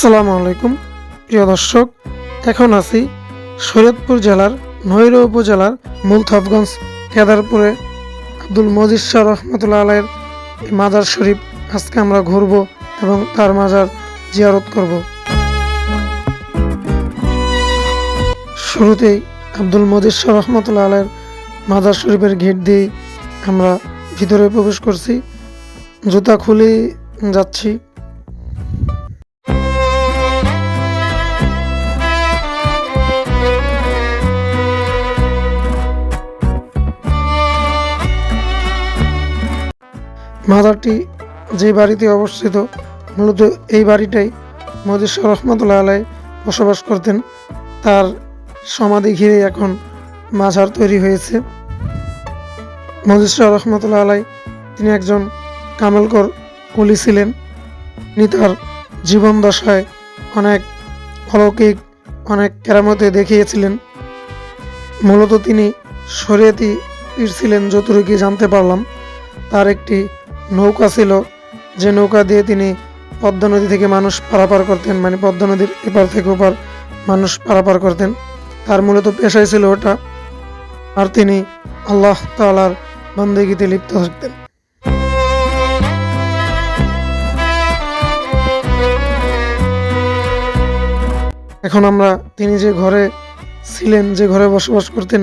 আসসালামু আলাইকুম। প্রিয় দর্শক, এখন আছি শরীয়তপুর জেলার নৈর উপজেলার মুলথফগঞ্জ কেদারপুরে আব্দুল মজিদ শাহ রহমতুল্লাহ এই মাজার শরীফ আজকে আমরা ঘুরব এবং তার মাজার জিয়ারত করব। শুরুতেই আব্দুল মজিদ শাহ রহমতুল্লাহ আলাইয়ের মাজার শরীফের গেট দিয়ে আমরা ভিতরে প্রবেশ করছি। জুতা খুলেই যাচ্ছি। মাজারটি যে বাড়িতে অবস্থিত, মূলত এই বাড়িটাই মজিদ শাহ রহমতুল্লাহ আলাই বসবাস করতেন। তার সমাধি ঘিরে এখন মাজার তৈরি হয়েছে। মজিদ শাহ রহমতুল্লাহ আলাই তিনি একজন কামেলকর কুলি ছিলেন। তিনি তার জীবন দশায় অনেক অলৌকিক, অনেক কেরামতে দেখিয়েছিলেন। মূলত তিনি শরীয়তি পীর ছিলেন, যতটুকু জানতে পারলাম। তার একটি নৌকা ছিল, যে নৌকা দিয়ে তিনি পদ্মা নদী থেকে মানুষ পারাপার করতেন মানে পদ্মা নদীর এপার থেকে ওপার মানুষ পারাপার করতেন। তার মূলত পেশাই ছিল ওটা, আর তিনি আল্লাহ তালার বন্দেগীতে লিপ্ত থাকতেন। এখন আমরা তিনি যে ঘরে ছিলেন, যে ঘরে বসবাস করতেন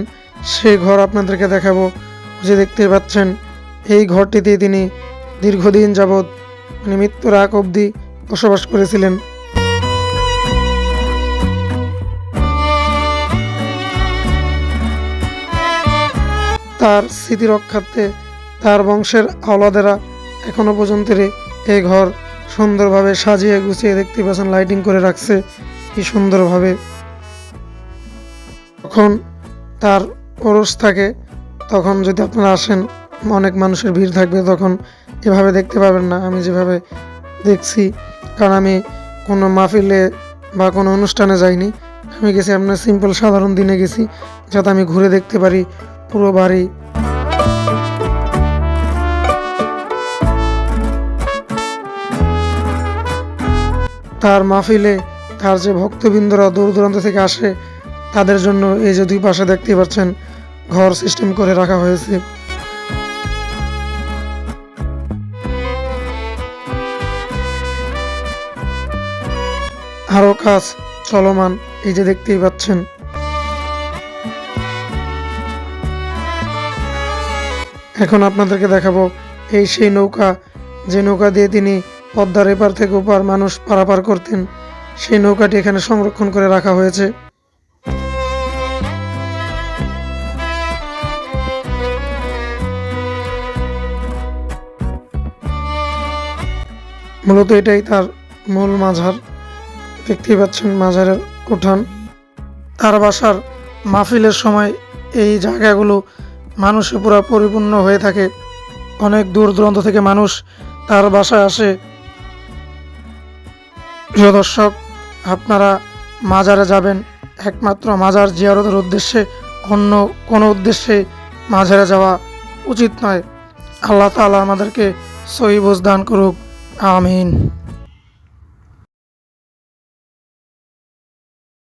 সেই ঘর আপনাদেরকে দেখাবো। যে দেখতে পাচ্ছেন, এই ঘরটিতে তিনি দীর্ঘদিন যাবৎ মানে মৃত্যুর আগ অবধি বসবাস করেছিলেন। তার স্মৃতি রক্ষার্থে তার বংশের আওলাদেরা এখনও পর্যন্ত এই ঘর সুন্দরভাবে সাজিয়ে গুছিয়ে দেখতে পাচ্ছেন লাইটিং করে রাখছে কি সুন্দরভাবে। তখন তার ওরস থাকে, তখন যদি আপনারা আসেন অনেক মানুষের ভিড় থাকবে তখন এভাবে দেখতে পাবেন না, আমি যেভাবে দেখছি। কারণ আমি কোনো মাহফিলে বা কোনো অনুষ্ঠানে যাইনি। আমি গেছি আপনার সিম্পল সাধারণ দিনে গেছি, যাতে আমি ঘুরে দেখতে পারি পুরো বাড়ি। তার মাহফিলে তার যে ভক্তবৃন্দরা দূর দূরান্ত থেকে আসে, তাদের জন্য এই যে দুই পাশে দেখতে পাচ্ছেন, ঘর সিস্টেম করে রাখা হয়েছে। আরও কাজ চলমান, এই যে দেখতেই পাচ্ছেন। এখন আপনাদেরকে দেখাবো এই সেই নৌকা, যে নৌকা দিয়ে তিনি পদ্মার এপার থেকে ওপার মানুষ পারাপার করতেন, সেই নৌকাটি এখানে সংরক্ষণ করে রাখা হয়েছে। মূলত এটাই তার মূল মাঝার। দেখতেই পাচ্ছেন মাজারের উঠান তার বাসার মাহফিলের সময় এই জায়গাগুলো মানুষে পুরো পরিপূর্ণ হয়ে থাকে। অনেক দূর দূরান্ত থেকে মানুষ তার বাসায় আসে। প্রিয় দর্শক, আপনারা মাজারে যাবেন। একমাত্র মাজার জিয়ারতের উদ্দেশ্যে, অন্য কোনো উদ্দেশ্যে মাজারে যাওয়া উচিত নয়। আল্লাহ তাআলা আমাদেরকে সহি দান করুক। আমিন।